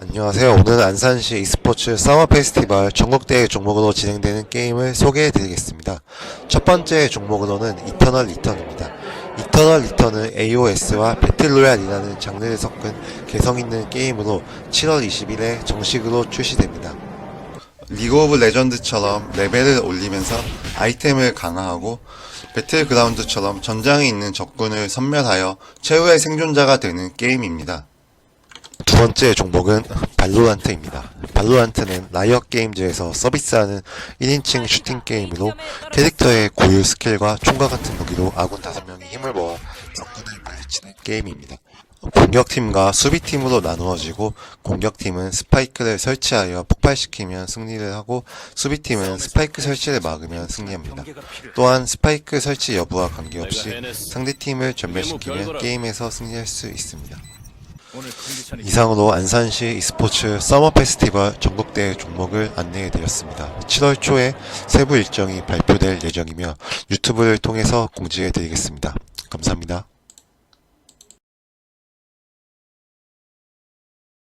안녕하세요. 오늘은 안산시 e스포츠 서머 페스티벌 전국대회 종목으로 진행되는 게임을 소개해 드리겠습니다. 첫 번째 종목으로는 이터널 리턴입니다. 이터널 리턴은 AOS와 배틀로얄이라는 장르를 섞은 개성 있는 게임으로 7월 20일에 정식으로 출시됩니다. 리그 오브 레전드처럼 레벨을 올리면서 아이템을 강화하고 배틀그라운드처럼 전장에 있는 적군을 선멸하여 최후의 생존자가 되는 게임입니다. 두 번째 종목은 발로란트입니다. 발로란트는 라이엇 게임즈에서 서비스하는 1인칭 슈팅 게임으로 캐릭터의 고유 스킬과 총과 같은 무기로 아군 5명이 힘을 모아 적군을 물리치는 게임입니다. 공격팀과 수비팀으로 나누어지고 공격팀은 스파이크를 설치하여 폭발시키면 승리를 하고 수비팀은 스파이크 설치를 막으면 승리합니다. 또한 스파이크 설치 여부와 관계없이 상대팀을 전멸시키면 게임에서 승리할 수 있습니다. 이상으로 안산시 e스포츠 서머 페스티벌 전국대회 종목을 안내해 드렸습니다. 7월 초에 세부 일정이 발표될 예정이며 유튜브를 통해서 공지해 드리겠습니다. 감사합니다.